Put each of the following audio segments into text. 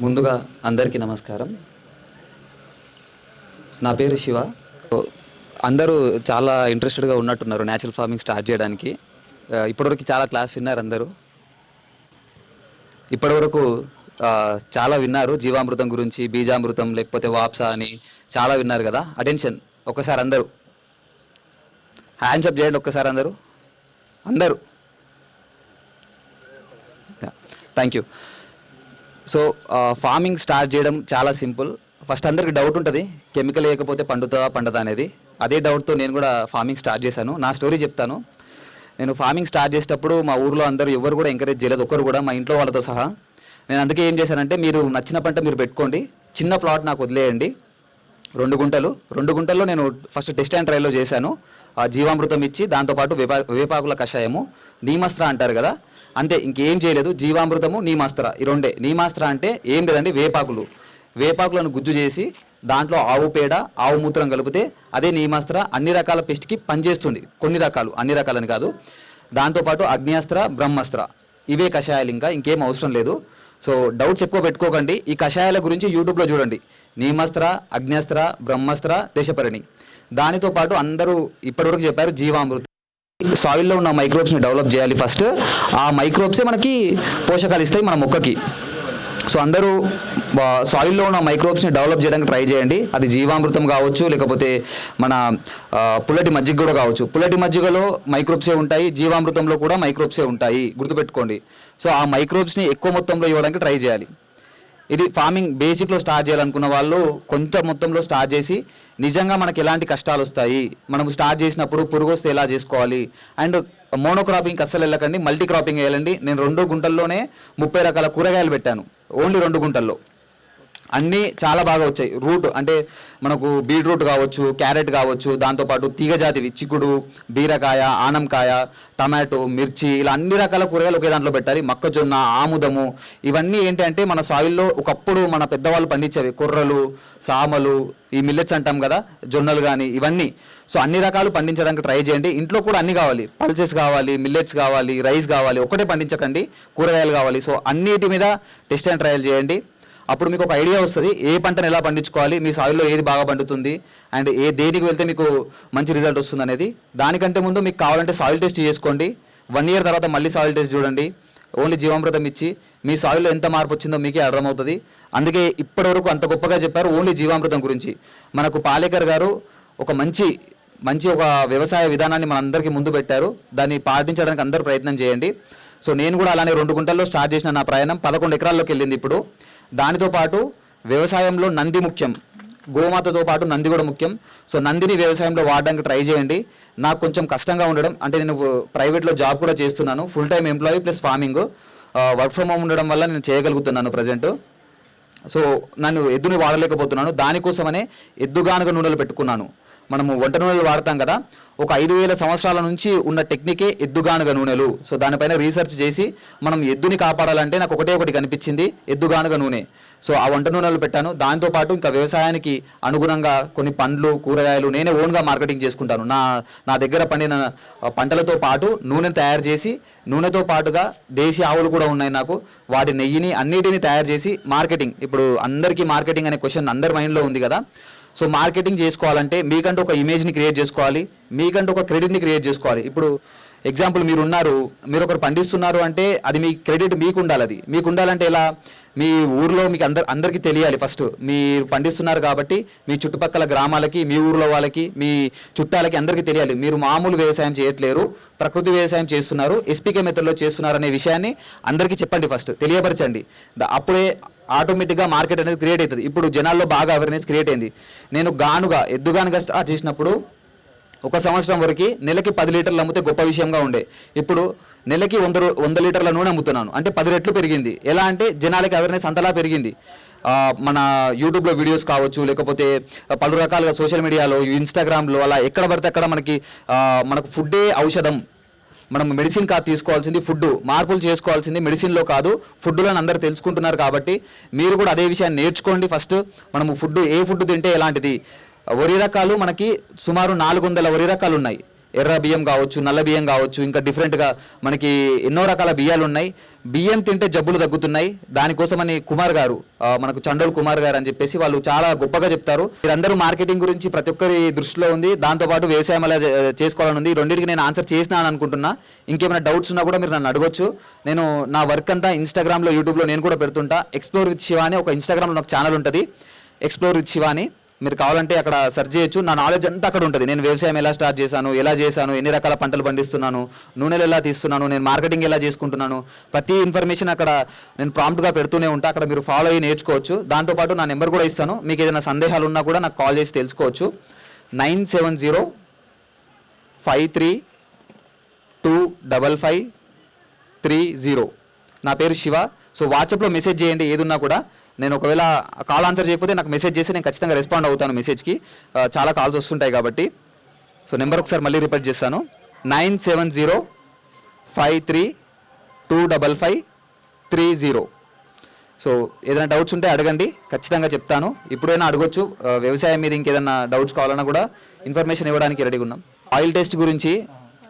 ముందుగా అందరికీ నమస్కారం. నా పేరు శివ. అందరూ చాలా ఇంట్రెస్టెడ్గా ఉన్నట్టున్నారు న్యాచురల్ ఫార్మింగ్ స్టార్ట్ చేయడానికి. ఇప్పటివరకు చాలా క్లాస్ విన్నారు అందరూ. ఇప్పటివరకు చాలా విన్నారు. జీవామృతం గురించి బీజామృతం లేకపోతే వాప్సా అని చాలా విన్నారు కదా. అటెన్షన్ ఒక్కసారి అందరూ. హ్యాండ్స్ అప్ చేయండి ఒక్కసారి అందరూ. అందరూ. Thank you so farming start చేయడం చాలా సింపుల్ ఫస్ట్ అందరికి డౌట్ ఉంటుంది కెమికల్ లేకపోతే పండుతుందా పండదా అనేది. అదే డౌట్తో నేను కూడా ఫార్మింగ్ స్టార్ట్ చేశాను. నా స్టోరీ చెప్తాను. నేను ఫార్మింగ్ స్టార్ట్ చేసేటప్పుడు మా ఊర్లో అందరూ ఎవరు కూడా ఎంకరేజ్ చేయలేదు ఒకరు కూడా మా ఇంట్లో వాళ్ళతో సహా. నేను అందుకే ఏం చేశానంటే మీరు నచ్చిన పంట మీరు పెట్టుకోండి. చిన్న ప్లాట్ నాకు వదిలేయండి. రెండు గుంటలు. రెండు గుంటల్లో నేను ఫస్ట్ టెస్ట్ అండ్ ట్రయల్లో చేశాను. ఆ జీవామృతం ఇచ్చి దాంతోపాటు వేపా వేపాకుల కషాయము. నీమస్త్ర అంటారు కదా? అంతే ఇంకేం చేయలేదు. జీవామృతము నీమాస్త్ర. ఈ రెండే. నీమాస్త్ర అంటే ఏం లేదండి వేపాకులు. వేపాకులను గుజ్జు చేసి దాంట్లో ఆవు పేడ ఆవు మూత్రం కలిపితే అదే నీమాస్త్ర అన్ని రకాల పెస్ట్కి పనిచేస్తుంది. కొన్ని రకాలు అన్ని రకాలని కాదు. దాంతోపాటు అగ్నియాస్త్ర బ్రహ్మాస్త్ర. ఇవే కషాయాలు ఇంకా ఇంకేం అవసరం లేదు. సో డౌట్స్ ఎక్కువ పెట్టుకోకండి. ఈ కషాయాల గురించి యూట్యూబ్లో చూడండి. నీమాస్త్ర అగ్నియాస్త్ర బ్రహ్మాస్త్ర దేశపరిణి. దానితో పాటు అందరూ ఇప్పటివరకు చెప్పారు జీవామృతం. సాయిల్లో ఉన్న మైక్రోబ్స్ని డెవలప్ చేయాలి ఫస్ట్ ఆ మైక్రోబ్సే మనకి పోషకాలు ఇస్తాయి మన మొక్కకి. సో అందరూ సాయిల్లో ఉన్న మైక్రోబ్స్ని డెవలప్ చేయడానికి ట్రై చేయండి. అది జీవామృతం కావచ్చు లేకపోతే మన పుల్లటి మజ్జిగ కూడా కావచ్చు. పుల్లటి మజ్జిగలో మైక్రోబ్సే ఉంటాయి జీవామృతంలో కూడా మైక్రోబ్సే ఉంటాయి. గుర్తుపెట్టుకోండి. సో ఆ మైక్రోబ్స్ని ఎక్కువ మొత్తంలో ఇవ్వడానికి ట్రై చేయాలి. ఇది ఫార్మింగ్ బేసిక్లో స్టార్ట్ చేయాలనుకున్న వాళ్ళు కొంత మొత్తంలో స్టార్ట్ చేసి నిజంగా మనకి ఎలాంటి కష్టాలు వస్తాయి? మనం స్టార్ట్ చేసినప్పుడు పురుగు వస్తే ఎలా చేసుకోవాలి? అండ్ మోనోక్రాపింగ్ అస్సలు వెళ్ళకండి మల్టీ క్రాపింగ్ వేయాలండి. నేను రెండు గుంటల్లోనే ముప్పై రకాల కూరగాయలు పెట్టాను. ఓన్లీ రెండు గుంటల్లో. అన్నీ చాలా బాగా వచ్చాయి. రూట్ అంటే మనకు బీట్రూట్ కావచ్చు క్యారెట్ కావచ్చు దాంతోపాటు తీగజాతివి చిక్కుడు బీరకాయ ఆనంకాయ టమాటో మిర్చి ఇలా అన్ని రకాల కూరగాయలు ఒకే దాంట్లో పెట్టాలి. మొక్కజొన్న ఆముదము ఇవన్నీ ఏంటి అంటే మన సాయిల్లో ఒకప్పుడు మన పెద్దవాళ్ళు పండించేవి. కుర్రలు సామలు ఈ మిల్లెట్స్ అంటాం కదా జొన్నలు కానీ ఇవన్నీ. సో అన్ని రకాలు పండించడానికి ట్రై చేయండి. ఇంట్లో కూడా అన్ని కావాలి. పల్సెస్ కావాలి మిల్లెట్స్ కావాలి రైస్ కావాలి. ఒకటే పండించకండి. కూరగాయలు కావాలి. సో అన్నిటి మీద టెస్ట్ అండ్ ట్రయల్ చేయండి. అప్పుడు మీకు ఒక ఐడియా వస్తుంది ఏ పంటను ఎలా పండించుకోవాలి మీ సాయిల్లో ఏది బాగా పండుతుంది అండ్ ఏ దేనికి వెళ్తే మీకు మంచి రిజల్ట్ వస్తుంది అనేది. దానికంటే ముందు మీకు కావాలంటే సాయిల్ టెస్ట్ చేసుకోండి. వన్ ఇయర్ తర్వాత మళ్ళీ సాయిల్ టెస్ట్ చూడండి. ఓన్లీ జీవామృతం ఇచ్చి మీ సాయిల్లో ఎంత మార్పు వచ్చిందో మీకే అర్థమవుతుంది. అందుకే ఇప్పటివరకు అంత గొప్పగా చెప్పారు ఓన్లీ జీవామృతం గురించి. మనకు పాలేకర్ గారు ఒక మంచి మంచి ఒక వ్యవసాయ విధానాన్ని మనందరికీ ముందు పెట్టారు. దాన్ని పాటించడానికి అందరూ ప్రయత్నం చేయండి. సో నేను కూడా అలానే రెండు గుంటల్లో స్టార్ట్ చేసిన నా ప్రయాణం. పదకొండు ఎకరాల్లోకి వెళ్ళింది ఇప్పుడు. దానితో పాటు వ్యవసాయంలో నంది ముఖ్యం. గోమాతతో పాటు నంది కూడా ముఖ్యం. సో నందిని వ్యవసాయంలో వాడడానికి ట్రై చేయండి. నాకు కొంచెం కష్టంగా ఉండడం అంటే నేను ప్రైవేట్లో జాబ్ కూడా చేస్తున్నాను. Full time employee plus farming work from home ఉండడం వల్ల నేను చేయగలుగుతున్నాను ప్రజెంట్ సో నన్ను ఎద్దుని వాడలేకపోతున్నాను. దానికోసమనే ఎద్దుగానుగ నూనెలు పెట్టుకున్నాను. మనము వంట నూనెలు వాడతాం కదా ఒక ఐదు వేల సంవత్సరాల నుంచి ఉన్న టెక్నికే ఎద్దుగానుగ నూనెలు. సో దానిపైన రీసెర్చ్ చేసి మనం ఎద్దుని కాపాడాలంటే నాకు ఒకటే ఒకటి కనిపించింది ఎద్దుగానుగ నూనె. సో ఆ వంట నూనెలు పెట్టాను. దాంతోపాటు ఇంకా వ్యవసాయానికి అనుగుణంగా కొన్ని పండ్లు కూరగాయలు నేనే ఓన్గా మార్కెటింగ్ చేసుకుంటాను. నా నా దగ్గర పండిన పంటలతో పాటు నూనెను తయారు చేసి నూనెతో పాటుగా దేశీ ఆవులు కూడా ఉన్నాయి నాకు. వాటి నెయ్యిని అన్నిటిని తయారు చేసి మార్కెటింగ్. ఇప్పుడు అందరికీ మార్కెటింగ్ అనే క్వశ్చన్ అందరి మైండ్లో ఉంది కదా. సో మార్కెటింగ్ చేసుకోవాలంటే మీకంటూ ఒక ఇమేజ్ని క్రియేట్ చేసుకోవాలి మీకంటూ ఒక క్రెడిట్ని క్రియేట్ చేసుకోవాలి. ఇప్పుడు ఎగ్జాంపుల్ మీరు ఉన్నారు మీరు ఒకరు పండిస్తున్నారు అంటే అది మీ క్రెడిట్ మీకు ఉండాలి అది. మీకు ఉండాలంటే ఎలా? మీ ఊర్లో మీకు అందరు అందరికీ తెలియాలి ఫస్ట్. మీరు పండిస్తున్నారు కాబట్టి మీ చుట్టుపక్కల గ్రామాలకి మీ ఊర్లో వాళ్ళకి మీ చుట్టాలకి అందరికీ తెలియాలి. మీరు మామూలు వ్యవసాయం చేయట్లేరు ప్రకృతి వ్యవసాయం చేస్తున్నారు ఎస్పీకే మెథడ్లో చేస్తున్నారు అనే విషయాన్ని అందరికీ చెప్పండి ఫస్ట్ తెలియపరచండి. అప్పుడే ఆటోమేటిక్గా మార్కెట్ అనేది క్రియేట్ అవుతుంది. ఇప్పుడు జనాల్లో బాగా అవేర్నెస్ క్రియేట్ అయింది. నేను గానుగా ఎద్దుగానుగా స్టార్ట్ చేసినప్పుడు ఒక సంవత్సరం వరకు నెలకి పది లీటర్లు అమ్మితే గొప్ప విషయంగా ఉండే. ఇప్పుడు నెలకి వంద వంద లీటర్ల నూనె అమ్ముతున్నాను. అంటే పది రెట్లు పెరిగింది. ఎలా అంటే జనాలకి అవేర్నెస్ అంతలా పెరిగింది. మన యూట్యూబ్లో వీడియోస్ కావచ్చు లేకపోతే పలు రకాలుగా సోషల్ మీడియాలో ఇన్స్టాగ్రామ్లో అలా ఎక్కడ పడితే అక్కడ మనకి మనకు ఫుడ్డే ఔషధం. మనం మెడిసిన్ కాదు తీసుకోవాల్సింది ఫుడ్ మార్పులు చేసుకోవాల్సింది మెడిసిన్లో కాదు ఫుడ్లో అందరూ తెలుసుకుంటున్నారు కాబట్టి మీరు కూడా అదే విషయాన్ని నేర్చుకోండి. ఫస్ట్ మనము ఫుడ్ ఏ ఫుడ్ తింటే ఎలాంటిది? వరి రకాలు మనకి సుమారు నాలుగు వందల వరి రకాలు ఉన్నాయి ఎర్ర బియ్యం కావచ్చు నల్ల బియ్యం కావచ్చు ఇంకా డిఫరెంట్గా మనకి ఎన్నో రకాల బియ్యాలు ఉన్నాయి బియ్యం తింటే జబ్బులు తగ్గుతున్నాయి. దానికోసమని కుమార్ గారు మనకు చండోల్ కుమార్ గారు అని చెప్పేసి వాళ్ళు చాలా గొప్పగా చెప్తారు. మీరందరూ మార్కెటింగ్ గురించి ప్రతి ఒక్కరి దృష్టిలో ఉంది. దాంతోపాటు వ్యవసాయం ఎలా చేసుకోవాలని ఉంది. రెండింటికి నేను ఆన్సర్ చేసినాను అనుకుంటున్నా. ఇంకేమైనా డౌట్స్ ఉన్నా కూడా మీరు నన్ను అడగొచ్చు. నేను నా వర్క్ అంతా ఇన్స్టాగ్రామ్లో యూట్యూబ్లో నేను కూడా పెడుతుంటా. ఎక్స్ప్లోర్ విత్ శివ అని ఒక ఇన్స్టాగ్రామ్లో నాకు ఛానల్ ఉంటుంది. ఎక్స్ప్లోర్ విత్ శివ అని మీరు కావాలంటే అక్కడ సెర్చ్ చేయొచ్చు. నా నాలెడ్జ్ అంతా అక్కడ ఉంటుంది. నేను వ్యవసాయం ఎలా స్టార్ట్ చేశాను ఎలా చేశాను ఎన్ని రకాల పంటలు పండిస్తున్నాను నూనెలు ఎలా తీస్తున్నాను నేను మార్కెటింగ్ ఎలా చేసుకుంటున్నాను ప్రతి ఇన్ఫర్మేషన్ అక్కడ నేను ప్రాంప్ట్గా పెడుతూనే ఉంటా. అక్కడ మీరు ఫాలో అయ్యి నేర్చుకోవచ్చు. దాంతోపాటు నా నెంబర్ కూడా ఇస్తాను. మీకు ఏదైనా సందేహాలు ఉన్నా కూడా నాకు కాల్ చేసి తెలుసుకోవచ్చు. Nine seven zero five three two double five three zero నా పేరు శివ. సో వాట్సాప్లో మెసేజ్ చేయండి ఏదున్నా కూడా. నేను ఒకవేళ కాల్ ఆన్సర్ చేయకపోతే నాకు మెసేజ్ చేసి నేను ఖచ్చితంగా రెస్పాండ్ అవుతాను మెసేజ్కి చాలా కాల్స్ వస్తుంటాయి కాబట్టి. సో నెంబర్ ఒకసారి మళ్ళీ రిపీట్ చేస్తాను. Nine seven zero five three two double five three zero so ఏదైనా డౌట్స్ ఉంటే అడగండి. ఖచ్చితంగా చెప్తాను. ఇప్పుడైనా అడగొచ్చు. వ్యవసాయం మీద ఇంకేదైనా డౌట్స్ కావాలన్నా కూడా ఇన్ఫర్మేషన్ ఇవ్వడానికి రెడీగా ఉన్నాం ఆయిల్ టెస్ట్ గురించి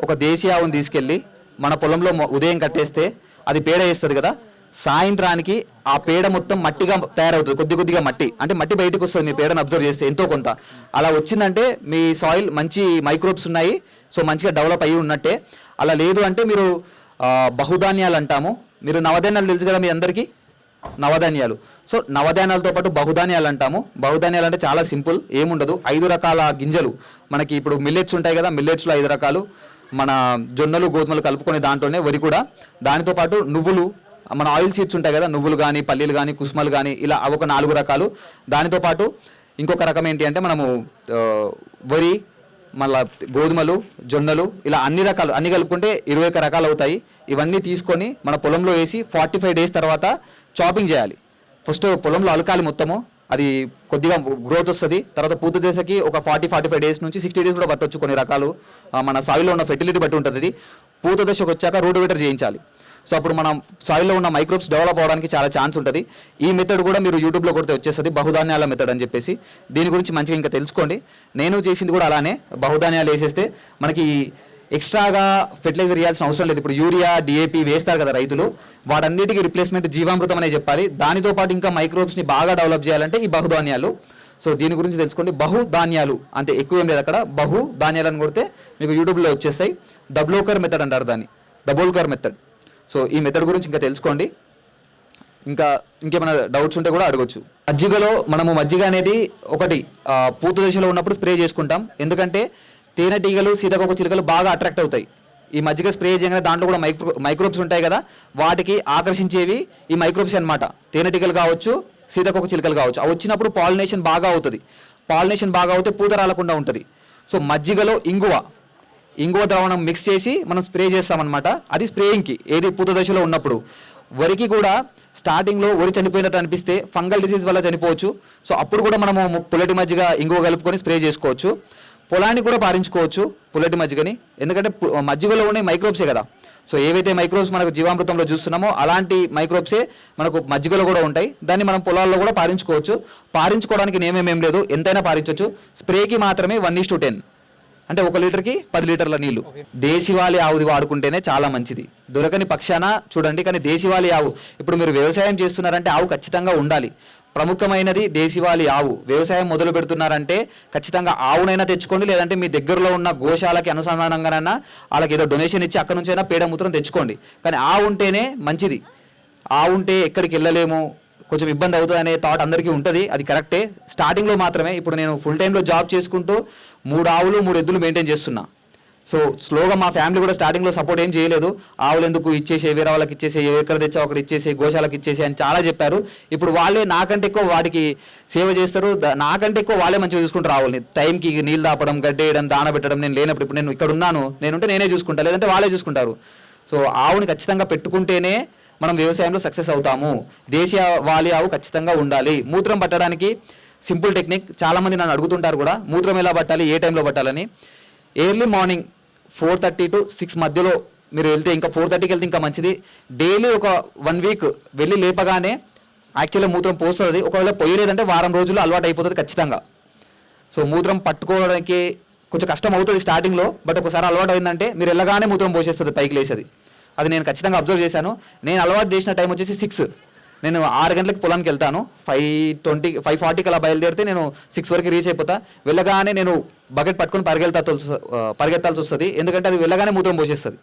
ఒక దేశీయ ఆవును తీసుకెళ్ళి మన పొలంలో ఉదయం కట్టేస్తే అది పేడ వేస్తుంది కదా సాయంత్రానికి ఆ పేడ మొత్తం మట్టిగా తయారవుతుంది. కొద్ది కొద్దిగా మట్టి. అంటే మట్టి బయటకు వస్తుంది మీ పేడను అబ్జర్వ్ చేస్తే ఎంతో కొంత. అలా వచ్చిందంటే మీ సాయిల్ మంచి మైక్రోబ్స్ ఉన్నాయి. సో మంచిగా డెవలప్ అయ్యి ఉన్నట్టే. అలా లేదు అంటే మీరు బహుధాన్యాలు అంటాము. మీరు నవధాన్యాలు తెలుసు కదా మీ అందరికీ? నవధాన్యాలు. సో నవధాన్యాలతో పాటు బహుధాన్యాలు అంటాము. బహుధాన్యాలు అంటే చాలా సింపుల్ ఏముండదు. ఐదు రకాల గింజలు. మనకి ఇప్పుడు మిల్లెట్స్ ఉంటాయి కదా మిల్లెట్స్లో ఐదు రకాలు. మన జొన్నలు గోధుమలు కలుపుకునే దాంట్లోనే వరి కూడా. దానితో పాటు నువ్వులు మన ఆయిల్ సీడ్స్ ఉంటాయి కదా నువ్వులు కానీ పల్లీలు కానీ కుసుమలు కానీ ఇలా అవి ఒక నాలుగు రకాలు. దానితో పాటు ఇంకొక రకం ఏంటి అంటే మనము వరి మళ్ళా గోధుమలు జొన్నలు ఇలా అన్ని రకాలు అన్ని కలుపుకుంటే ఇరవై ఒక రకాలు అవుతాయి. ఇవన్నీ తీసుకొని మన పొలంలో వేసి ఫార్టీ ఫైవ్ డేస్ తర్వాత చాపింగ్ చేయాలి. ఫస్ట్ పొలంలో అలకాలి మొత్తము. అది కొద్దిగా గ్రోత్ వస్తుంది. తర్వాత పూత దశకి ఒక ఫార్టీ ఫార్టీ ఫైవ్ డేస్ నుంచి సిక్స్టీ డేస్ కూడా పట్టొచ్చు కొన్ని రకాలు. మన సాయిలో ఉన్న ఫెర్టిలిటీ బట్టి ఉంటుంది పూత దశకు వచ్చాక రోడ్డు చేయించాలి. సో అప్పుడు మనం సాయిల్లో ఉన్న మైక్రోబ్స్ డెవలప్ అవడానికి చాలా ఛాన్స్ ఉంటుంది. ఈ మెథడ్ కూడా మీరు యూట్యూబ్లో కొడితే వచ్చేస్తుంది బహుధాన్యాల మెథడ్ అని చెప్పేసి. దీని గురించి మంచిగా ఇంకా తెలుసుకోండి. నేను చేసింది కూడా అలానే బహుధాన్యాలు వేసేస్తే మనకి ఎక్స్ట్రాగా ఫెర్టిలైజర్ వేయాల్సిన అవసరం లేదు. ఇప్పుడు యూరియా డిఏపి వేస్తారు కదా రైతులు. వాటన్నిటికీ రిప్లేస్మెంట్ జీవామృతం అనే చెప్పాలి. దానితో పాటు ఇంకా మైక్రోబ్స్ని బాగా డెవలప్ చేయాలంటే ఈ బహుధాన్యాలు. సో దీని గురించి తెలుసుకోండి. బహు ధాన్యాలు అంటే ఎక్కువ ఏం లేదు అక్కడ. బహు ధాన్యాలు అని కొడితే మీకు యూట్యూబ్లో వచ్చేస్తాయి. డబ్లోకర్ మెథడ్ అంటారు దాన్ని. డబోల్కర్ మెథడ్ సో ఈ మెథడ్ గురించి ఇంకా తెలుసుకోండి. ఇంకా ఇంకేమైనా డౌట్స్ ఉంటే కూడా అడగొచ్చు. మజ్జిగలో మనము మజ్జిగ అనేది ఒకటి పూత దశలో ఉన్నప్పుడు స్ప్రే చేసుకుంటాం. ఎందుకంటే తేనెటీగలు సీతాకోక చిలుకలు బాగా అట్రాక్ట్ అవుతాయి. ఈ మజ్జిగ స్ప్రే చేయగానే దాంట్లో కూడా మైక్రో మైక్రోబ్స్ ఉంటాయి కదా వాటికి ఆకర్షించేవి ఈ మైక్రోబ్స్ అన్నమాట. తేనెటీగలు కావచ్చు సీతాకోక చిలుకలు కావచ్చు. అవి వచ్చినప్పుడు పాలినేషన్ బాగా అవుతుంది. పాలినేషన్ బాగా అవుతే పూత రాలకుండా ఉంటుంది. సో మజ్జిగలో ఇంగువ ఇంగువ ద్రావణం మిక్స్ చేసి మనం స్ప్రే చేస్తామన్నమాట. అది స్ప్రేయింగ్కి ఏది పూత దశలో ఉన్నప్పుడు. వరికి కూడా స్టార్టింగ్లో వరి చనిపోయినట్టు అనిపిస్తే ఫంగల్ డిసీజ్ వల్ల చనిపోవచ్చు. సో అప్పుడు కూడా మనము పుల్లటి మజ్జిగ ఇంగువ కలుపుకొని స్ప్రే చేసుకోవచ్చు. పొలాన్ని కూడా పారించుకోవచ్చు పుల్లటి మజ్జిగని. ఎందుకంటే మజ్జిగలో ఉండే మైక్రోబ్సే కదా. సో ఏవైతే మైక్రోబ్స్ మనకు జీవామృతంలో చూస్తున్నామో అలాంటి మైక్రోబ్సే మనకు మజ్జిగలో కూడా ఉంటాయి. దాన్ని మనం పొలాల్లో కూడా పారించుకోవచ్చు. పారించుకోవడానికి నేమేమేం లేదు. ఎంతైనా పారించవచ్చు స్ప్రేకి మాత్రమే వన్ ఈస్ టు టెన్ అంటే ఒక లీటర్కి పది లీటర్ల నీళ్ళు దేశీవాలి ఆవుది వాడుకుంటేనే చాలా మంచిది. దొరకని పక్షాన చూడండి కానీ దేశీవాలి ఆవు. ఇప్పుడు మీరు వ్యవసాయం చేస్తున్నారంటే ఆవు ఖచ్చితంగా ఉండాలి. ప్రముఖమైనది దేశీవాలి ఆవు. వ్యవసాయం మొదలు పెడుతున్నారంటే ఖచ్చితంగా ఆవునైనా తెచ్చుకోండి లేదంటే మీ దగ్గరలో ఉన్న గోశాలకి అనుసంధానంగానైనా వాళ్ళకి ఏదో డొనేషన్ ఇచ్చి అక్కడ నుంచైనా పేడ మూత్రం తెచ్చుకోండి. కానీ ఆవు ఉంటేనే మంచిది. ఆవు ఉంటే ఎక్కడికి వెళ్ళలేము. కొంచెం ఇబ్బంది అవుతుంది అనే థాట్ అందరికీ ఉంటుంది. అది కరెక్టే స్టార్టింగ్లో మాత్రమే. ఇప్పుడు నేను ఫుల్ టైంలో జాబ్ చేసుకుంటూ మూడు ఆవులు మూడు ఎద్దులు మెయింటైన్ చేస్తున్నా. సో స్లోగా మా ఫ్యామిలీ కూడా స్టార్టింగ్లో సపోర్ట్ ఏం చేయలేదు. ఆవులు ఎందుకు ఇచ్చేసే వేరే వాళ్ళకి ఇచ్చేసే ఎక్కడ తెచ్చావు అక్కడ ఇచ్చేసే గోశాలకు ఇచ్చేసే అని చాలా చెప్పారు. ఇప్పుడు వాళ్ళే నాకంటే ఎక్కువ వాటికి సేవ చేస్తారు. నాకంటే ఎక్కువ వాళ్ళే మంచిగా చూసుకుంటారు ఆవుల్ని. టైంకి నీళ్ళు దాపడం గడ్డేయడం దాన పెట్టడం నేను లేనప్పుడు ఇప్పుడు నేను ఇక్కడ ఉన్నాను నేనుంటే నేనే చూసుకుంటా లేదంటే వాళ్ళే చూసుకుంటారు. సో ఆవుని ఖచ్చితంగా పెట్టుకుంటేనే మనం వ్యవసాయంలో సక్సెస్ అవుతాము. దేశీయ వాలి ఆవు ఖచ్చితంగా ఉండాలి. మూత్రం పట్టడానికి సింపుల్ టెక్నిక్. చాలామంది నన్ను అడుగుతుంటారు కూడా మూత్రం ఎలా పట్టాలి? ఏ టైంలో పట్టాలని? Early morning four thirty to six మధ్యలో మీరు వెళ్తే ఇంకా ఫోర్ థర్టీకి వెళ్తే ఇంకా మంచిది. డైలీ ఒక వన్ వీక్ వెళ్ళి లేపగానే యాక్చువల్గా మూత్రం పోస్తుంది. ఒకవేళ పోయలేదంటే వారం రోజుల్లో అలవాటు అయిపోతుంది ఖచ్చితంగా. సో మూత్రం పట్టుకోవడానికి కొంచెం కష్టం అవుతుంది స్టార్టింగ్లో బట్ ఒకసారి అలవాటు అయిందంటే మీరు వెళ్ళగానే మూత్రం పోసేస్తుంది పైకి లేసేది. అది నేను ఖచ్చితంగా అబ్జర్వ్ చేశాను. నేను అలవాటు చేసిన టైం వచ్చేసి సిక్స్ నేను ఆరు గంటలకు పొలానికి వెళ్తాను. ఫైవ్ ట్వంటీ ఫైవ్ ఫార్టీకి అలా బయలుదేరితే నేను సిక్స్ వరకు రీచ్ అయిపోతా. వెళ్ళగానే నేను బకెట్ పట్టుకొని పరిగెళ్తా పరిగెత్తాల్సి వస్తుంది. ఎందుకంటే అది వెళ్ళగానే మూత్రం పోసేస్తుంది.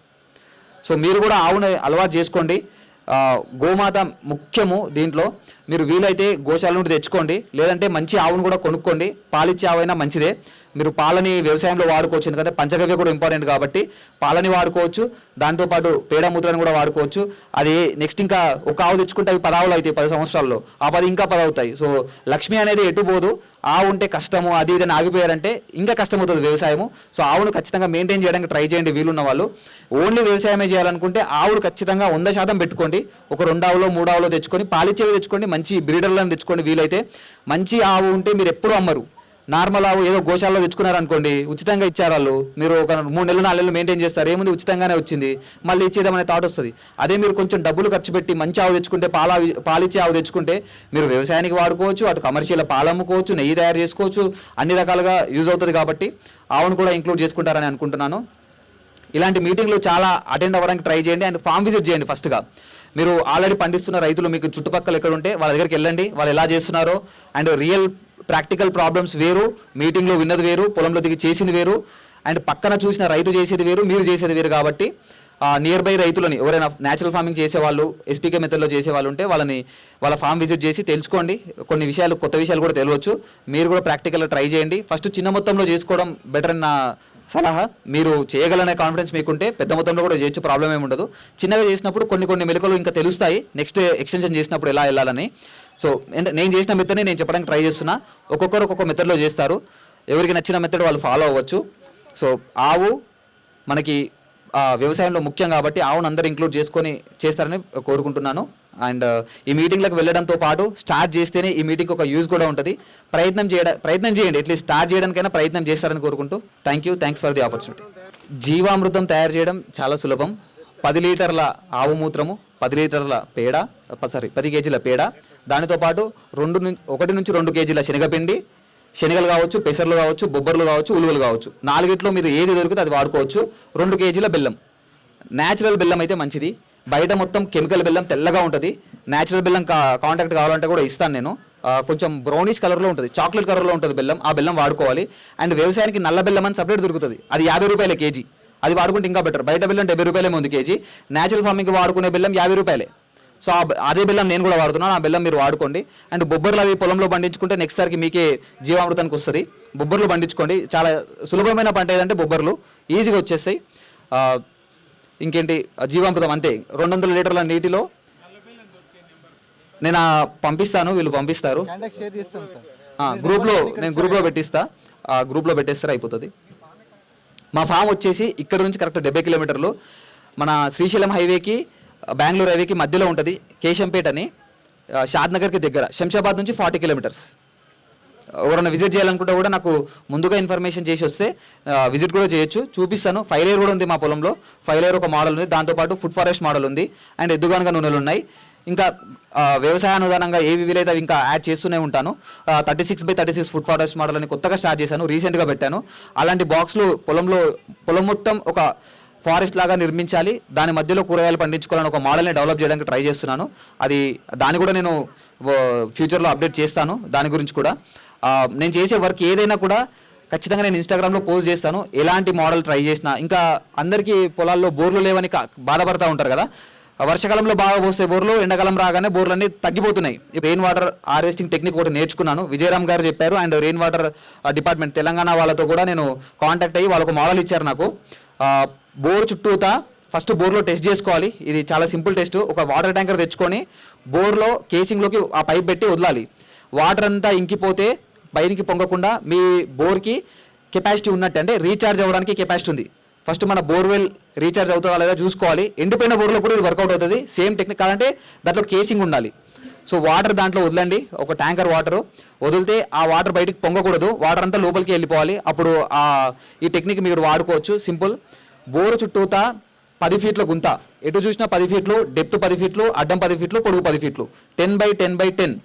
సో మీరు కూడా ఆవును అలవాటు చేసుకోండి. గోమాత ముఖ్యము దీంట్లో. మీరు వీలైతే గోశాల నుండి తెచ్చుకోండి. లేదంటే మంచి ఆవును కూడా కొనుక్కోండి. పాలిచ్చే ఆవైనా మంచిదే. మీరు పాలని వ్యవసాయంలో వాడుకోవచ్చు. ఎందుకంటే పంచగవ్య కూడా ఇంపార్టెంట్ కాబట్టి పాలని వాడుకోవచ్చు. దాంతోపాటు పేడ ముద్రను కూడా వాడుకోవచ్చు. అది నెక్స్ట్ ఇంకా ఒక ఆవు తెచ్చుకుంటే అవి పదావులు అవుతాయి పది సంవత్సరాల్లో. ఆ పది ఇంకా పదవుతాయి. సో లక్ష్మి అనేది ఎటు పోదు. ఆవు ఉంటే కష్టము అది ఇది ఆగిపోయారంటే ఇంకా కష్టమవుతుంది వ్యవసాయము. సో ఆవును ఖచ్చితంగా మెయింటైన్ చేయడానికి ట్రై చేయండి వీలున్న వాళ్ళు ఓన్లీ వ్యవసాయమే చేయాలనుకుంటే ఆవులు ఖచ్చితంగా వంద శాతం పెట్టుకోండి. ఒక రెండు ఆవులో మూడు ఆవులో తెచ్చుకొని పాలిచ్చేవి తెచ్చుకోండి. మంచి బ్రీడర్లను తెచ్చుకోండి వీలైతే. మంచి ఆవు ఉంటే మీరు ఎప్పుడు అమ్మరు. నార్మల్ ఆవు ఏదో గోశాలలో తెచ్చుకున్నారనుకోండి ఉచితంగా ఇచ్చారు వాళ్ళు మీరు ఒక మూడు నెలలు నాలుగు నెలలు మెయింటైన్ చేస్తారు. ఏముంది? ఉచితంగానే వచ్చింది. మళ్ళీ ఇచ్చేదామనే థాట్ వస్తుంది. అదే మీరు కొంచెం డబ్బులు ఖర్చు పెట్టి మంచి ఆవు తెచ్చుకుంటే పాల పాలిచ్చే ఆవు తెచ్చుకుంటే మీరు వ్యవసాయానికి వాడుకోవచ్చు అటు కమర్షియల్ పాలు అమ్ముకోవచ్చు నెయ్యి తయారు చేసుకోవచ్చు అన్ని రకాలుగా యూజ్ అవుతుంది కాబట్టి ఆవును కూడా ఇంక్లూడ్ చేసుకుంటారని అనుకుంటున్నాను. ఇలాంటి మీటింగ్లు చాలా అటెండ్ అవ్వడానికి ట్రై చేయండి అండ్ ఫామ్ విజిట్ చేయండి ఫస్ట్గా మీరు ఆల్రెడీ పండిస్తున్న రైతులు మీకు చుట్టుపక్కల ఎక్కడ ఉంటే వాళ్ళ దగ్గరికి వెళ్ళండి. వాళ్ళు ఎలా చేస్తున్నారో అండ్ రియల్ ప్రాక్టికల్ ప్రాబ్లమ్స్ వేరు మీటింగ్లో విన్నది వేరు పొలంలో దిగి చేసింది వేరు అండ్ పక్కన చూసిన రైతు చేసేది వేరు మీరు చేసేది వేరు కాబట్టి నియర్ బై రైతులని ఎవరైనా న్యాచురల్ ఫార్మింగ్ చేసేవాళ్ళు ఎస్పీకే మెథడ్లో చేసేవాళ్ళు ఉంటే వాళ్ళని వాళ్ళ ఫామ్ విజిట్ చేసి తెలుసుకోండి. కొన్ని విషయాలు కొత్త విషయాలు కూడా తెలియవచ్చు మీరు కూడా ప్రాక్టికల్గా ట్రై చేయండి. ఫస్ట్ చిన్న మొత్తంలో చేసుకోవడం బెటర్ నా సలహా. మీరు చేయగలనే కాన్ఫిడెన్స్ మీకుంటే పెద్ద మొత్తంలో కూడా చేయొచ్చు ప్రాబ్లం ఏమి ఉండదు. చిన్నగా చేసినప్పుడు కొన్ని కొన్ని మెలకులు ఇంకా తెలుస్తాయి. నెక్స్ట్ ఎక్స్టెన్షన్ చేసినప్పుడు ఎలా వెళ్ళాలని. సో నేను చేసిన మెథడ్ని నేను చెప్పడానికి ట్రై చేస్తున్నా. ఒక్కొక్కరు ఒక్కొక్క మెథడ్లో చేస్తారు. ఎవరికి నచ్చిన మెథడ్ వాళ్ళు ఫాలో అవ్వచ్చు. సో ఆవు మనకి ఆ, వ్యవసాయంలో ముఖ్యం కాబట్టి ఆవును అందరూ ఇంక్లూడ్ చేసుకొని చేస్తారని కోరుకుంటున్నాను. అండ్ ఈ మీటింగ్లకు వెళ్ళడంతో పాటు స్టార్ట్ చేస్తేనే ఈ మీటింగ్ ఒక యూజ్ కూడా ఉంటుంది. ప్రయత్నం చేయడం ప్రయత్నం చేయండి. ఎట్లీస్ట్ స్టార్ట్ చేయడానికైనా ప్రయత్నం చేస్తారని కోరుకుంటూ. Thank you thanks for the opportunity జీవామృతం తయారు చేయడం చాలా సులభం. పది లీటర్ల ఆవు మూత్రము పది లీటర్ల పేడ సారీ పది కేజీల పేడ దానితో పాటు రెండు నుంచి ఒకటి నుంచి రెండు కేజీల శనగపిండి శనగలు కావచ్చు పెసర్లు కావచ్చు బొబ్బర్లు కావచ్చు ఉలువలు కావచ్చు. నాలుగిట్లో మీరు ఏది దొరికితే అది వాడుకోవచ్చు. రెండు కేజీల బెల్లం. న్యాచురల్ బెల్లం అయితే మంచిది. బయట మొత్తం కెమికల్ బెల్లం తెల్లగా ఉంటుంది. న్యాచురల్ బెల్లం కా కాంటాక్ట్ కావాలంటే కూడా ఇస్తాను నేను. కొంచెం బ్రౌనిష్ కలర్లో ఉంటుంది. చాక్లెట్ కలర్లో ఉంటుంది బెల్లం. ఆ బెల్లం వాడుకోవాలి. అండ్ వ్యవసాయానికి నల్ల బెల్లం అని సపరేట్ దొరుకుతుంది. అది యాభై రూపాయల కేజీ. అది వాడుకుంటే ఇంకా బెటర్ బయట బెల్లం డెబ్బై రూపాయలే ఉంది కేజీ. న్యాచురల్ ఫార్మింగ్ వాడుకునే బెల్లం యాభై రూపాయలే. సో అదే బెల్లం నేను కూడా వాడుతున్నాను ఆ బెల్లం మీరు వాడుకోండి. అండ్ బొబ్బర్లు అవి పొలంలో పండించుకుంటే నెక్స్ట్ సారికి మీకే జీవామృతానికి వస్తుంది. బొబ్బర్లు పండించుకోండి. చాలా సులభమైన పంట ఏదంటే బొబ్బర్లు. ఈజీగా వచ్చేస్తాయి. ఇంకేంటి? జీవామృతం అంతే. రెండు వందల లీటర్ల నీటిలో నేను పంపిస్తాను వీళ్ళు పంపిస్తారు. గ్రూప్లో నేను గ్రూప్లో పెట్టిస్తా. ఆ గ్రూప్లో పెట్టేస్తారు అయిపోతుంది. మా ఫామ్ వచ్చేసి ఇక్కడ నుంచి కరెక్ట్ డెబ్బై కిలోమీటర్లు. మన శ్రీశైలం హైవేకి బెంగళూరు హైవేకి మధ్యలో ఉంటుంది కేశంపేట అని షాద్నగర్కి షాద్ నగర్కి దగ్గర శంషాబాద్ నుంచి ఫార్టీ కిలోమీటర్స్. ఎవరైనా విజిట్ చేయాలనుకుంటే కూడా నాకు ముందుగా ఇన్ఫర్మేషన్ చేసి వస్తే విజిట్ కూడా చేయొచ్చు. చూపిస్తాను. ఫైవ్ లేయర్ కూడా ఉంది మా పొలంలో. ఫైవ్ లేయర్ ఒక మోడల్ ఉంది. దాంతోపాటు ఫుడ్ ఫారెస్ట్ మోడల్ ఉంది. అండ్ ఎద్దుగానుగా నూనెలు ఉన్నాయి. ఇంకా వ్యవసాయ అనుదానంగా ఏవి వీలైతే అవి ఇంకా యాడ్ చేస్తూనే ఉంటాను. Thirty six by thirty six food forest model అని కొత్తగా స్టార్ట్ చేశాను. రీసెంట్గా పెట్టాను. అలాంటి బాక్స్లు పొలంలో పొలం మొత్తం ఒక ఫారెస్ట్ లాగా నిర్మించాలి. దాని మధ్యలో కూరగాయలు పండించుకోవాలని ఒక మోడల్ని డెవలప్ చేయడానికి ట్రై చేస్తున్నాను. అది దాన్ని కూడా నేను ఫ్యూచర్లో అప్డేట్ చేస్తాను దాని గురించి కూడా. నేను చేసే వర్క్ ఏదైనా కూడా ఖచ్చితంగా నేను ఇన్స్టాగ్రామ్లో పోస్ట్ చేస్తాను. ఎలాంటి మోడల్ ట్రై చేసినా ఇంకా అందరికీ పొలాల్లో బోర్లు లేవని కా- బాధపడతా ఉంటారు కదా. వర్షాకాలంలో బాగా పోస్తే బోర్లు ఎండాకాలం రాగానే బోర్లు అన్ని తగ్గిపోతున్నాయి. రెయిన్ వాటర్ హార్వెస్టింగ్ టెక్నిక్ ఒకటి నేర్చుకున్నాను. విజయరామ్ గారు చెప్పారు and rain water department Telangana వాళ్ళతో కూడా నేను కాంటాక్ట్ అయ్యి వాళ్ళకు మోడల్ ఇచ్చారు నాకు. బోర్ చుట్టూతా ఫస్ట్ బోర్లో టెస్ట్ చేసుకోవాలి. ఇది చాలా సింపుల్ టెస్ట్ ఒక వాటర్ ట్యాంకర్ తెచ్చుకొని బోర్లో కేసింగ్లోకి ఆ పైప్ పెట్టి వదలాలి. వాటర్ అంతా ఇంకిపోతే పైనికి పొంగకుండా మీ బోర్కి కెపాసిటీ ఉన్నట్టు అంటే రీఛార్జ్ అవ్వడానికి కెపాసిటీ ఉంది. ఫస్ట్ మన బోర్వెల్ రీఛార్జ్ అవుతుందా లేదా చూసుకోవాలి. ఎండిపోయిన బోర్లో కూడా ఇది వర్కౌట్ అవుతుంది. సేమ్ టెక్నిక్ కాదంటే దాంట్లో కేసింగ్ ఉండాలి. సో వాటర్ దాంట్లో వదలండి. ఒక ట్యాంకర్ వాటర్ వదిలితే ఆ వాటర్ బయటికి పొంగకూడదు. వాటర్ అంతా లోపలికి వెళ్ళిపోవాలి. అప్పుడు ఈ టెక్నిక్ మీరు వాడుకోవచ్చు. సింపుల్ బోరు చుట్టూతా పది ఫీట్ల గుంత. ఎటు చూసినా పది ఫీట్లు డెప్త్ పది ఫీట్లు అడ్డం పది ఫీట్లు పొడుగు పది ఫీట్లు. Ten by ten by ten.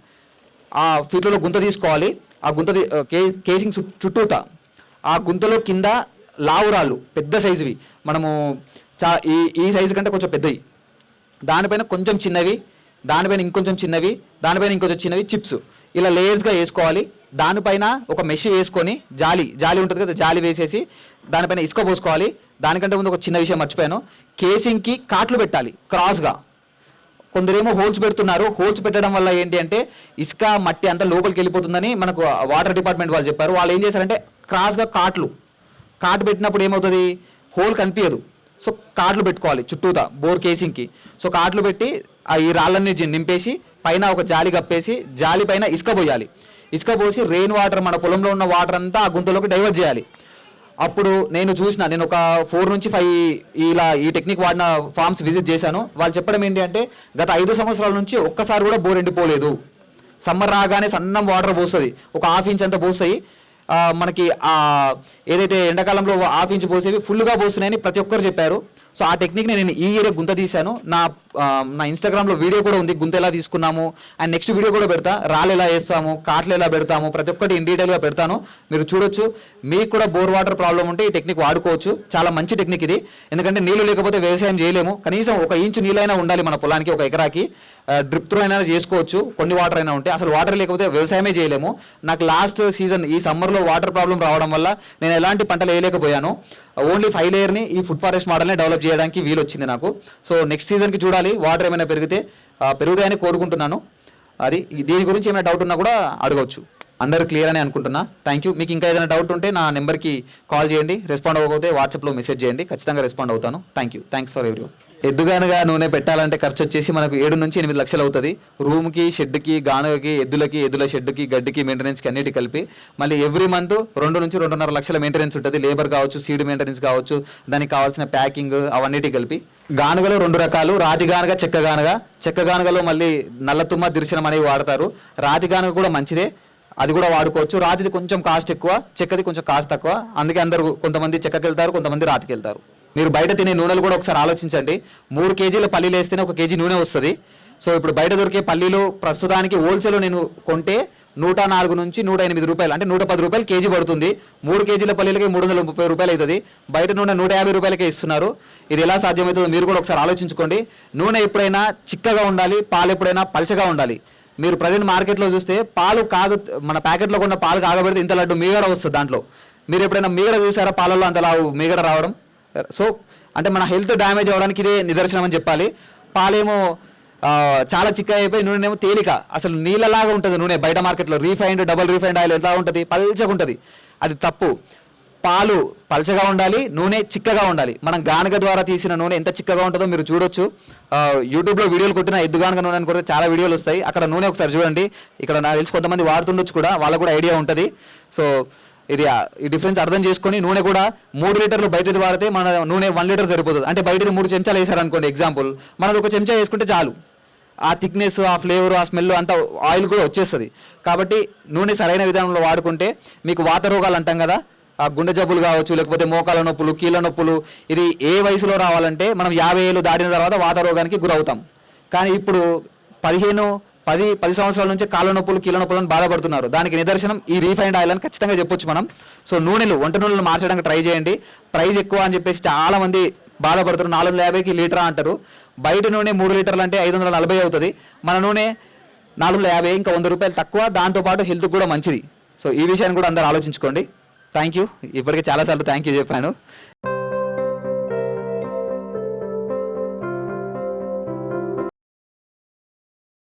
ఆ ఫీట్లలో గుంత తీసుకోవాలి. ఆ గుంత కే కేసింగ్ చుట్టూతా. ఆ గుంతలో కింద లావురాళ్ళు పెద్ద సైజువి. మనము చా ఈ ఈ సైజు కంటే కొంచెం పెద్దవి. దానిపైన కొంచెం చిన్నవి దానిపైన ఇంకొంచెం చిన్నవి దానిపైన ఇంకొంచెం చిన్నవి చిప్స్. ఇలా లేయర్స్గా వేసుకోవాలి. దానిపైన ఒక మెష్ వేసుకొని జాలి జాలి ఉంటుంది కదా జాలి వేసేసి దానిపైన ఇసుక పోసుకోవాలి. దానికంటే ముందు ఒక చిన్న విషయం మర్చిపోయాను. కేసింగ్కి కాట్లు పెట్టాలి క్రాస్గా. కొందరేమో హోల్స్ పెడుతున్నారు. హోల్స్ పెట్టడం వల్ల ఏంటి అంటే ఇసుక మట్టి అంతా లోపలికి వెళ్ళిపోతుందని మనకు వాటర్ డిపార్ట్మెంట్ వాళ్ళు చెప్పారు. వాళ్ళు ఏం చేశారంటే క్రాస్గా కాట్లు కాటు పెట్టినప్పుడు ఏమవుతుంది? హోల్ కనిపించదు సో కాట్లు పెట్టుకోవాలి చుట్టూతా బోర్ కేసింగ్కి. సో కాట్లు పెట్టి ఆ ఈ రాళ్ళన్నీ నింపేసి పైన ఒక జాలి కప్పేసి జాలి పైన ఇసుక పోయాలి. ఇసుక పోసి రెయిన్ వాటర్ మన పొలంలో ఉన్న వాటర్ అంతా ఆ గుంతలోకి డైవర్ట్ చేయాలి. అప్పుడు నేను చూసిన నేను ఒక ఫోర్ నుంచి ఫైవ్ ఇలా ఈ టెక్నిక్ వాడిన ఫార్మ్స్ విజిట్ చేశాను. వాళ్ళు చెప్పడం ఏంటి అంటే గత ఐదు సంవత్సరాల నుంచి ఒక్కసారి కూడా బోర్ ఎండిపోలేదు. సమ్మర్ రాగానే సన్నం వాటర్ పోస్తుంది. ఒక హాఫ్ ఇంచ్ అంత పోస్తాయి. మనకి ఏదైతే ఎండాకాలంలో హాఫ్ ఇంచ్ పోసేవి ఫుల్గా పోస్తున్నాయని ప్రతి ఒక్కరు చెప్పారు. సో ఆ టెక్నిక్ని నేను ఈ ఏరియా గుంత తీశాను. నా నా ఇన్స్టాగ్రామ్లో వీడియో కూడా ఉంది గుంత ఎలా తీసుకున్నాము అండ్ నెక్స్ట్ వీడియో కూడా పెడతా. రాళ్ళు ఎలా వేస్తాము కాట్లు ఎలా పెడతాము ప్రతి ఒక్కటి ఇన్ డీటెయిల్గా పెడతాను. మీరు చూడొచ్చు. మీకు కూడా బోర్ వాటర్ ప్రాబ్లం ఉంటే ఈ టెక్నిక్ వాడుకోవచ్చు. చాలా మంచి టెక్నిక్ ఇది. ఎందుకంటే నీళ్ళు లేకపోతే వ్యవసాయం చేయలేము. కనీసం ఒక ఇంచు నీళ్ళైనా ఉండాలి మన పొలానికి ఒక ఎకరాకి. డ్రిప్ త్రో అయినా చేసుకోవచ్చు. కొన్ని వాటర్ అయినా ఉంటే. అసలు వాటర్ లేకపోతే వ్యవసాయమే చేయలేము. నాకు లాస్ట్ సీజన్ ఈ సమ్మర్లో వాటర్ ప్రాబ్లం రావడం వల్ల నేను ఎలాంటి పంటలు వేయలేకపోయాను. ఓన్లీ ఫైవ్ లేయర్ని ఈ ఫుడ్ ఫారెస్ట్ మోడల్ని డెవలప్ చేయడానికి వీలు వచ్చింది నాకు. సో నెక్స్ట్ సీజన్కి చూడాలి వాటర్ ఏమైనా పెరిగితే పెరుగుతాయని కోరుకుంటున్నాను. అది దీని గురించి ఏమైనా డౌట్ ఉన్నా కూడా అడగవచ్చు అందరు క్లియర్ అని అనుకుంటున్నా. థ్యాంక్ యూ మీకు ఇంకా ఏదైనా డౌట్ ఉంటే నా నెంబర్కి కాల్ చేయండి. రెస్పాండ్ అవ్వకపోతే వాట్సాప్లో మెసేజ్ చేయండి. ఖచ్చితంగా రెస్పాండ్ అవుతాను. Thank you thanks for every ఎద్దుగానుగా నూనె పెట్టాలంటే ఖర్చు వచ్చేసి మనకు ఏడు నుంచి ఎనిమిది లక్షలు అవుతుంది. రూమ్కి షెడ్కి గానుగకి ఎద్దులకి ఎద్దుల షెడ్కి గడ్డికి మెయింటెనెన్స్కి అన్నిటి కలిపి మళ్ళీ ఎవ్రీ మంత్ రెండు నుంచి రెండున్నర లక్షల మెయింటెనెన్స్ ఉంటుంది. లేబర్ కావచ్చు సీడ్ మెయింటెనెన్స్ కావచ్చు దానికి కావాల్సిన ప్యాకింగ్ అవన్నిటి కలిపి గానుగలో రెండు రకాలు రాతి గానుగ చెక్క గానుగ. చెక్క గానుగలో మళ్ళీ నల్లతుమ్మ దిర్శనం అనేవి వాడతారు. రాతి గానుగ కూడా మంచిదే. అది కూడా వాడుకోవచ్చు. రాతిది కొంచెం కాస్ట్ ఎక్కువ చెక్కది కొంచెం కాస్ట్ తక్కువ. అందుకే అందరూ కొంతమంది చెక్కకి వెళ్తారు కొంతమంది రాతికి వెళ్తారు మీరు బయట తినే నూనెలు కూడా ఒకసారి ఆలోచించండి. మూడు కేజీల పల్లీలు వేస్తేనే ఒక కేజీ నూనె వస్తుంది. సో ఇప్పుడు బయట దొరికే పల్లీలు ప్రస్తుతానికి హోల్సేల్లో నేను కొంటే నూట నాలుగు నుంచి నూట ఎనిమిది రూపాయలు అంటే నూట పది రూపాయలు కేజీ పడుతుంది. మూడు కేజీల పల్లీలకి మూడు వందల ముప్పై రూపాయలు అవుతుంది. బయట నూనె నూట యాభై రూపాయలకే ఇస్తున్నారు. ఇది ఎలా సాధ్యమవుతుందో మీరు కూడా ఒకసారి ఆలోచించుకోండి. నూనె ఎప్పుడైనా చిక్కగా ఉండాలి పాలు ఎప్పుడైనా పలచగా ఉండాలి. మీరు ప్రజెంట్ మార్కెట్లో చూస్తే పాలు కాదు మన ప్యాకెట్లో కొన్న పాలు కాగబెడితే ఇంత లడ్డు మీగడ వస్తుంది దాంట్లో. మీరు ఎప్పుడైనా మీగడ చూసారా? పాలల్లో అంత లావు మీగడ రావడం? సో అంటే మన హెల్త్ డ్యామేజ్ అవ్వడానికి ఇదే నిదర్శనం అని చెప్పాలి. పాలేమో చాలా చిక్క అయిపోయి నూనె ఏమో తేలిక. అసలు నీళ్ళలాగా ఉంటుంది నూనె. బయట మార్కెట్లో రీఫైండ్ డబల్ రీఫైండ్ ఆయిల్ ఎలా ఉంటుంది? పల్చగా ఉంటుంది. అది తప్పు. పాలు పల్చగా ఉండాలి నూనె చిక్కగా ఉండాలి. మనం గానుగ ద్వారా తీసిన నూనె ఎంత చిక్కగా ఉంటుందో మీరు చూడొచ్చు. యూట్యూబ్లో వీడియోలు కొట్టిన ఎద్దు గానుగ నూనె అని కొడితే చాలా వీడియోలు వస్తాయి. అక్కడ నూనె ఒకసారి చూడండి. ఇక్కడ నాకు తెలిసి కొంతమంది వాడుతుండొచ్చు కూడా. వాళ్ళకు కూడా ఐడియా ఉంటుంది. సో ఇది ఈ డిఫరెన్స్ అర్థం చేసుకొని నూనె కూడా మూడు లీటర్లు బయటది వాడితే మన నూనె వన్ లీటర్ సరిపోతుంది. అంటే బయటది మూడు చెంచాలు వేసారనుకోండి ఎగ్జాంపుల్ మనది ఒక చెంచా వేసుకుంటే చాలు. ఆ థిక్నెస్ ఆ ఫ్లేవర్ ఆ స్మెల్ అంతా ఆయిల్ కూడా వచ్చేస్తుంది. కాబట్టి నూనె సరైన విధానంలో వాడుకుంటే మీకు వాత రోగాలు అంటాం కదా ఆ గుండె జబ్బులు కావచ్చు లేకపోతే మోకాల నొప్పులు కీళ్ళ నొప్పులు ఇది ఏ వయసులో రావాలంటే మనం యాభై ఏళ్ళు దాటిన తర్వాత వాత రోగానికి గురవుతాం. కానీ ఇప్పుడు పదిహేను పది పది సంవత్సరాల నుంచి కాళ్ళ నొప్పులు కీళ్ళ నొప్పులను బాధపడుతున్నారు. దానికి నిదర్శనం ఈ రీఫైండ్ ఆయిల్ అని ఖచ్చితంగా చెప్పొచ్చు మనం. సో నూనెలు వంట నూనెలు మార్చడానికి ట్రై చేయండి. ప్రైస్ ఎక్కువ అని చెప్పేసి చాలా మంది బాధపడుతున్నారు. నాలుగు వందల యాభైకి లీటరా అంటారు. బయట నూనె మూడు లీటర్లు అంటే ఐదు వందల నలభై అవుతుంది. మన నూనె నాలుగు వందల యాభై ఇంకా వంద రూపాయలు తక్కువ. దాంతోపాటు హెల్త్ కూడా మంచిది. సో ఈ విషయాన్ని కూడా అందరూ ఆలోచించుకోండి. థ్యాంక్ యూ ఇప్పటికే చాలాసార్లు థ్యాంక్ యూ చెప్పాను.